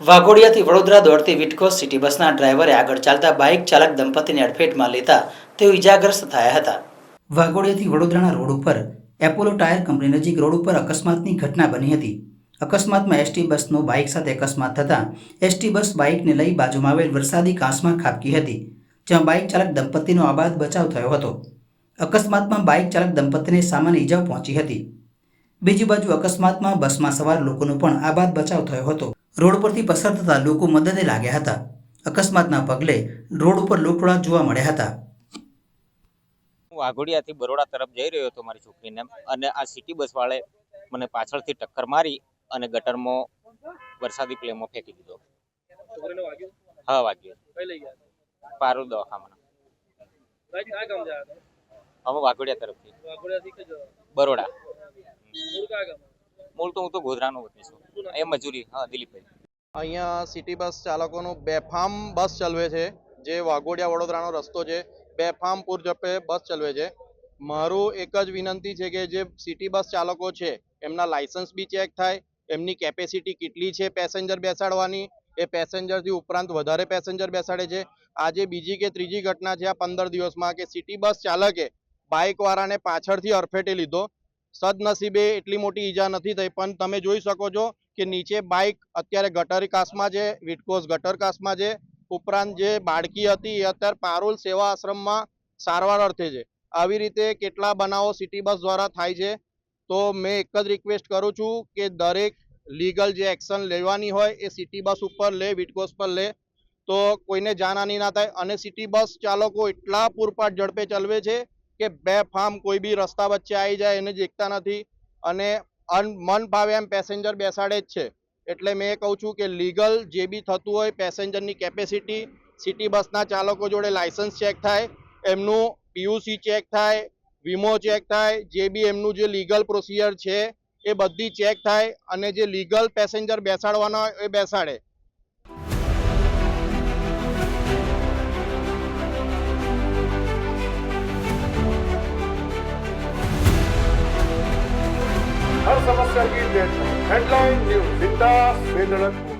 વાઘોડિયાથી વડોદરા દોડતી વિટકોસ સિટી બસના ડ્રાઈવરે આગળ ચાલતા બાઇક ચાલક દંપતીને અડફેટમાં લેતા તેઓ ઇજાગ્રસ્ત થયા હતા. વાઘોડિયાથી વડોદરાના રોડ ઉપર એપોલો ટાયર કંપની નજીક રોડ ઉપર અકસ્માતની ઘટના બની હતી. અકસ્માતમાં એસટી બસનો બાઇક સાથે અકસ્માત થતાં એસટી બસ બાઇકને લઈ બાજુમાં આવેલ વરસાદી કાંસમાં ખાબકી હતી, જ્યાં બાઇક ચાલક દંપતીનો આબાદ બચાવ થયો હતો. અકસ્માતમાં બાઇક ચાલક દંપતીને સામાન્ય ઇજાઓ પહોંચી હતી. બીજી બાજુ અકસ્માતમાં બસમાં સવાર લોકોનો પણ આબાદ બચાવ થયો હતો. રોડ પરથી પસાર થતા લોકો મદદે લાગ્યા હતા. અકસ્માતના પગલે રોડ ઉપર લોકડા જોવા મળ્યા હતા. હું વાઘોડિયાથી બરોડા તરફ જઈ રહ્યો હતો મારી છોકરીને અને આ સિટી બસ વાળે મને પાછળથી ટક્કર મારી અને ગટરમાં વરસાદી પ્લેમો ફેંકી દીધો. હા વાગ્યો. પારુ લઈ ગયા? પારો દવાખાના ભાઈ કયા ગામ જાય હતા અમે વાઘોડિયા તરફથી. બરોડા. મૂળ તો હું તો ગોધરાનો વતની છું. એ મજૂરી, હા, દિલીપભાઈ. અહીંયા સિટી બસ ચાલકોનું બેફામ બસ ચલાવે છે, જે વાઘોડિયા વડોદરાનો રસ્તો છે, બેફામ પૂરજપે બસ ચલાવે છે. મારું એક જ વિનંતી છે કે જે સિટી બસ ચાલકો છે, એમના લાયસન્સ બી ચેક થાય, એમની કેપેસિટી કેટલી છે પેસેન્જર બેસાડવાની, એ પેસેન્જરથી ઉપરાંત વધારે પેસેન્જર બેસાડે છે. આજે બીજી કે ત્રીજી ઘટના છે આ પંદર દિવસમાં કે સિટી બસ ચાલકે બાઇકવાળાને પાછળથી અરફેટે લીધો સદનસીબે એટલી મોટી ઈજા નથી થઈ. પણ તમે જોઈ શકો છો કે નીચે બાઇક અત્યારે ગટર કાસમાં છે વિટકોસ ગટર કાસમાં છે. ઉપરાંત જે બાળકી હતી એ અત્યારે પારોલ સેવા આશ્રમમાં સારવાર અર્થે છે. આવી રીતે કેટલા બનાવો સિટી બસ દ્વારા થાય છે. તો મેં એક જ રિક્વેસ્ટ કરું છું કે દરેક લીગલ જે એક્શન લેવાની હોય એ સિટી બસ ઉપર લે વિટકોસ પર લે. તો કોઈને જાનહાની ના થાય અને સિટી બસ ચાલકો એટલા પૂરપાટ ઝડપે ચલાવે છે કે બે ફામ કોઈ બી રસ્તા વચ્ચે આવી જાય એને દેખતા નથી અને અન મન ભાવે એમ પેસેન્જર બેસાડે જ છે. એટલે મેં કહું છું કે લીગલ જે બી થતું હોય પેસેન્જરની કેપેસિટી, સિટી બસના ચાલકો જોડે લાયસન્સ ચેક થાય, એમનું પીયુસી ચેક થાય, વીમો ચેક થાય, જે બી એમનું જે લીગલ પ્રોસિજર છે એ બધી ચેક થાય અને જે લીગલ પેસેન્જર બેસાડવાના હોય એ બેસાડે. समस्या की डेडलाइन हेडलाइन न्यूज विंदास वेदलतपुर